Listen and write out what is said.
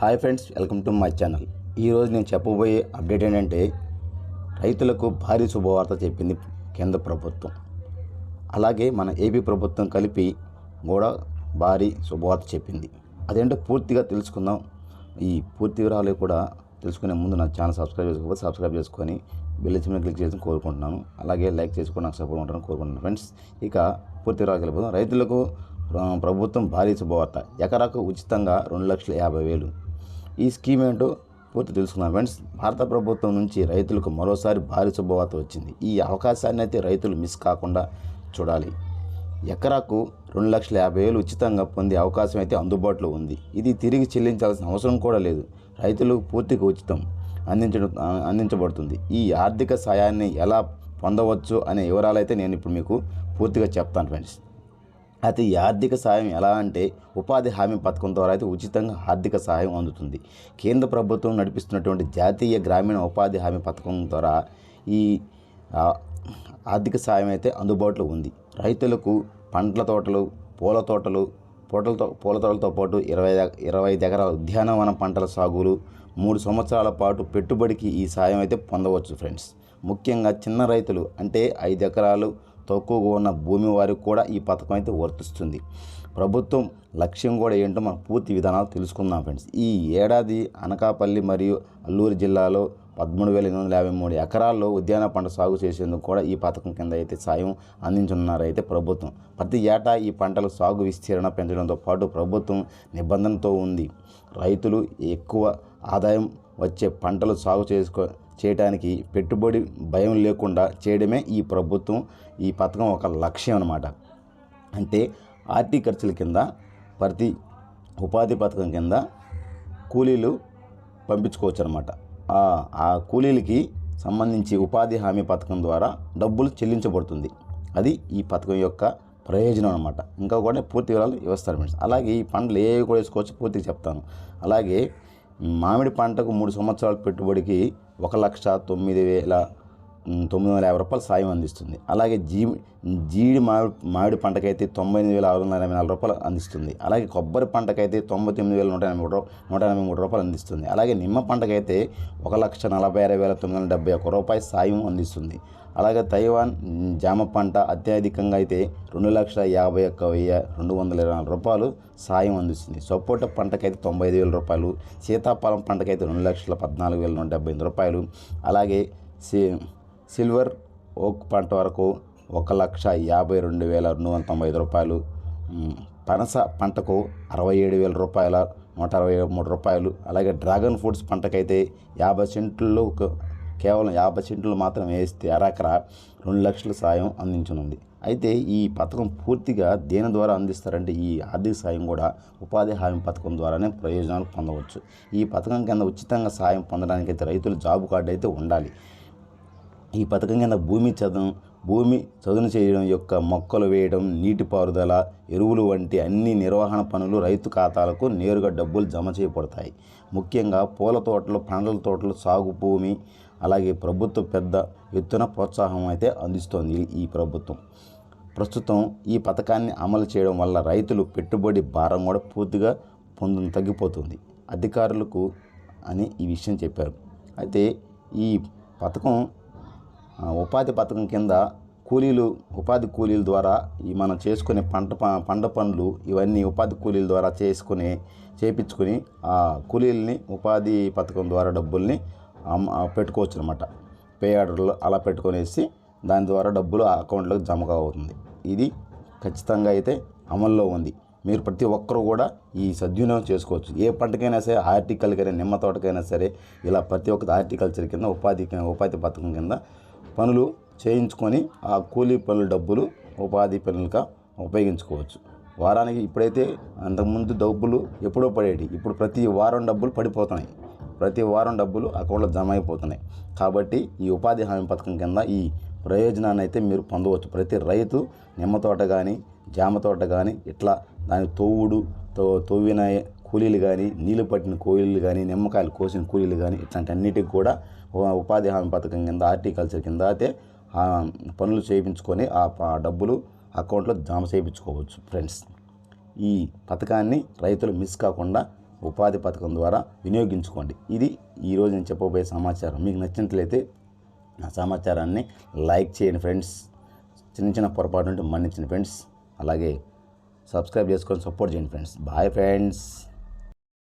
Hi friends welcome to my channel. ఈరోజు నేను చెప్పబోయే అప్డేట్ ఏంటంటే రైతులకు భారీ శుభవార్త చెప్పింది కేంద్ర ప్రభుత్వం. అలాగే మన ఏపీ ప్రభుత్వం కలిపి కూడా భారీ శుభవార్త చెప్పింది. అదేంటో పూర్తిగా తెలుసుకుందాం. ఈ పూర్తి వివరాలు కూడా తెలుసుకునే ముందు నా ఛానల్ సబ్స్క్రైబ్ చేసుకోకపోతే సబ్స్క్రైబ్ చేసుకొని బెల్ చిన్న క్లిక్ చేసి కోరుకుంటున్నాను. అలాగే లైక్ చేసుకొని నాకు సపోర్ట్ ఉంటాను కోరుకుంటున్నాను ఫ్రెండ్స్. ఇక పూర్తి వివరాలు వెళ్ళిపోదాం రైతులకు ప్రభుత్వం భారీ శుభవార్త. ఎకరాకు ఉచితంగా రెండు లక్షల యాభై వేలు. ఈ స్కీమ్ ఏంటో పూర్తి తెలుసుకున్నాం ఫ్రెండ్స్. భారత ప్రభుత్వం నుంచి రైతులకు మరోసారి భారీ శుభవార్త వచ్చింది. ఈ అవకాశాన్ని అయితే రైతులు మిస్ కాకుండా చూడాలి. ఎకరాకు రెండు లక్షల యాభై వేలు ఉచితంగా పొందే అవకాశం అయితే అందుబాటులో ఉంది. ఇది తిరిగి చెల్లించాల్సిన అవసరం కూడా లేదు. రైతులకు పూర్తిగా ఉచితం అందించడం అందించబడుతుంది. ఈ ఆర్థిక సాయాన్ని ఎలా పొందవచ్చు అనే వివరాలు అయితే నేను ఇప్పుడు మీకు పూర్తిగా చెప్తాను ఫ్రెండ్స్. అయితే ఈ ఆర్థిక సాయం ఎలా అంటే ఉపాధి హామీ పథకం ద్వారా అయితే ఉచితంగా ఆర్థిక సహాయం అందుతుంది. కేంద్ర ప్రభుత్వం నడిపిస్తున్నటువంటి జాతీయ గ్రామీణ ఉపాధి హామీ పథకం ద్వారా ఈ ఆర్థిక సహాయం అయితే అందుబాటులో ఉంది. రైతులకు పండ్ల తోటలు పూల తోటలు పూటలతో పూల తోటలతో పాటు ఇరవై ఇరవై ఎకరాల ఉద్యానవన పంటల సాగులు మూడు సంవత్సరాల పాటు పెట్టుబడికి ఈ సాయం అయితే పొందవచ్చు ఫ్రెండ్స్. ముఖ్యంగా చిన్న రైతులు అంటే ఐదు ఎకరాలు తక్కువగా ఉన్న భూమి వారికి కూడా ఈ పథకం అయితే వర్తిస్తుంది. ప్రభుత్వం లక్ష్యం కూడా ఏంటో మనం పూర్తి విధానాలు తెలుసుకుందాం ఫ్రెండ్స్. ఈ ఏడాది అనకాపల్లి మరియు అల్లూరు జిల్లాలో పదమూడు వేల ఎనిమిది వందల యాభై మూడు ఎకరాల్లో ఉద్యాన పంట సాగు చేసేందుకు కూడా ఈ పథకం కింద అయితే సాయం అందించనున్నారైతే ప్రభుత్వం. ప్రతి ఏటా ఈ పంటల సాగు విస్తీర్ణ పెంచడంతో పాటు ప్రభుత్వం నిబంధనతో ఉంది. రైతులు ఎక్కువ ఆదాయం వచ్చే పంటలు సాగు చేసుకో చేయడానికి పెట్టుబడి భయం లేకుండా చేయడమే ఈ ప్రభుత్వం ఈ పథకం ఒక లక్ష్యం అన్నమాట. అంటే ఆర్టీ ఖర్చుల కింద ప్రతి ఉపాధి పథకం కింద కూలీలు పంపించుకోవచ్చు అనమాట ఆ కూలీలకి సంబంధించి ఉపాధి హామీ పథకం ద్వారా డబ్బులు చెల్లించబడుతుంది. అది ఈ పథకం యొక్క ప్రయోజనం అనమాట ఇంకా కూడా పూర్తి వివరాలు ఇవ్వస్తారు ఫ్రెండ్స్. అలాగే ఈ పంటలు ఏవి కూడా వేసుకోవచ్చు పూర్తిగా చెప్తాను. అలాగే మామిడి పంటకు మూడు సంవత్సరాల పెట్టుబడికి ఒక లక్ష తొమ్మిది వేల తొమ్మిది వందల యాభై రూపాయలు సాయం అందిస్తుంది. అలాగే జీ జీడి మామిడి మామిడి పంటకైతే తొంభై ఎనిమిది వేల ఆరు వందల ఎనభై నాలుగు రూపాయలు అందిస్తుంది. అలాగే కొబ్బరి పంటకైతే తొంభై తొమ్మిది వేల నూట ఎనభై మూడు నూట ఎనభై మూడు రూపాయలు అందిస్తుంది. అలాగే నిమ్మ పంటకైతే ఒక లక్ష నలభై ఆరు వేల తొమ్మిది వందల డెబ్బై ఒక రూపాయి సాయం అందిస్తుంది. అలాగే తైవాన్ జామ పంట అత్యధికంగా అయితే రెండు లక్షల యాభై ఒక్క వెయ్యి రెండు వందల ఇరవై నాలుగు రూపాయలు సాయం అందిస్తుంది. సపోటా పంటకైతే తొంభై ఐదు వేల రూపాయలు సీతాఫలం పంటకైతే రెండు లక్షల పద్నాలుగు వేల నూట డెబ్బై ఎనిమిది రూపాయలు అలాగే సి సిల్వర్ ఓక్ పంట వరకు ఒక లక్ష యాభై రెండు వేల రెండు వందల తొంభై ఐదు రూపాయలు పనస పంటకు అరవై ఏడు వేల రూపాయల నూట అరవై మూడు రూపాయలు అలాగే డ్రాగన్ ఫ్రూట్స్ పంటకైతే యాభై సెంట్లు ఒక- కేవలం యాభై సెంట్లు మాత్రం వేస్తే అరకర రెండు లక్షల సాయం అందించనుంది. అయితే ఈ పథకం పూర్తిగా దేని ద్వారా అందిస్తారంటే ఈ ఆర్థిక సాయం కూడా ఉపాధి హామీ పథకం ద్వారానే ప్రయోజనాలు పొందవచ్చు. ఈ పథకం కింద ఉచితంగా సాయం పొందడానికి అయితే రైతులు జాబ్ కార్డు అయితే ఉండాలి. ఈ పథకం కింద భూమి చదును భూమి చదును చేయడం యొక్క మొక్కలు వేయడం నీటిపారుదల ఎరువులు వంటి అన్ని నిర్వహణ పనులు రైతు ఖాతాలకు నేరుగా డబ్బులు జమ చేయబడతాయి. ముఖ్యంగా పూల తోటలు పండ్ల తోటలు సాగు భూమి అలాగే ప్రభుత్వం పెద్ద ఎత్తున ప్రోత్సాహం అయితే అందిస్తోంది ఈ ప్రభుత్వం. ప్రస్తుతం ఈ పథకాన్ని అమలు చేయడం వల్ల రైతులు పెట్టుబడి భారం కూడా పూర్తిగా పొందు తగ్గిపోతుంది. అధికారులకు అని ఈ విషయం చెప్పారు. అయితే ఈ పథకం ఉపాధి పథకం కింద కూలీలు ఉపాధి కూలీల ద్వారా ఈ మనం చేసుకునే పంట ప- పంట పనులు ఇవన్నీ ఉపాధి కూలీల ద్వారా చేసుకుని చేపించుకొని ఆ కూలీలని ఉపాధి పథకం ద్వారా డబ్బుల్ని పెట్టుకోవచ్చు అనమాట పే ఆర్డర్లు అలా పెట్టుకొనేసి దాని ద్వారా డబ్బులు ఆ అకౌంట్లోకి జమ అవుతుంది ఇది ఖచ్చితంగా అయితే అమల్లో ఉంది. మీరు ప్రతి ఒక్కరు కూడా ఈ సద్వినియోగం చేసుకోవచ్చు. ఏ పంటకైనా సరే హార్టికల్కైనా నిమ్మ తోటకైనా సరే ఇలా ప్రతి ఒక్క హార్టికల్చర్ కింద ఉపాధి ఉపాధి పథకం కింద పనులు చేయించుకొని ఆ కూలీ పనుల డబ్బులు ఉపాధి పనులుగా ఉపయోగించుకోవచ్చు. వారానికి ఇప్పుడైతే అంతకుముందు డబ్బులు ఎప్పుడో పడేటి ఇప్పుడు ప్రతి వారం డబ్బులు పడిపోతున్నాయి. ప్రతి వారం డబ్బులు అకౌంట్లో జమ అయిపోతున్నాయి. కాబట్టి ఈ ఉపాధి హామీ పథకం కింద ఈ ప్రయోజనాన్ని అయితే మీరు పొందవచ్చు. ప్రతి రైతు నిమ్మ తోట కానీ జామ తోట కానీ ఇట్లా దాని తోవుడు తో తోవిన కూలీలు కానీ నీళ్ళు పట్టిన కూలీలు కానీ నిమ్మకాయలు కోసిన కూలీలు కానీ ఇట్లాంటి అన్నిటికి కూడా ఉపాధి హామీ పథకం కింద హార్టికల్చర్ కింద అయితే పనులు చేయించుకొని ఆ డబ్బులు అకౌంట్లో జమ చేయించుకోవచ్చు ఫ్రెండ్స్. ఈ పథకాన్ని రైతులు మిస్ కాకుండా ఉపాధి పథకం ద్వారా వినియోగించుకోండి. ఇది ఈరోజు నేను చెప్పబోయే సమాచారం. మీకు నచ్చినట్లయితే నా సమాచారాన్ని లైక్ చేయండి ఫ్రెండ్స్. చిన్న చిన్న పొరపాటు ఉంటే మన్నించండి ఫ్రెండ్స్. అలాగే సబ్స్క్రైబ్ చేసుకొని సపోర్ట్ చేయండి ఫ్రెండ్స్. Bye friends.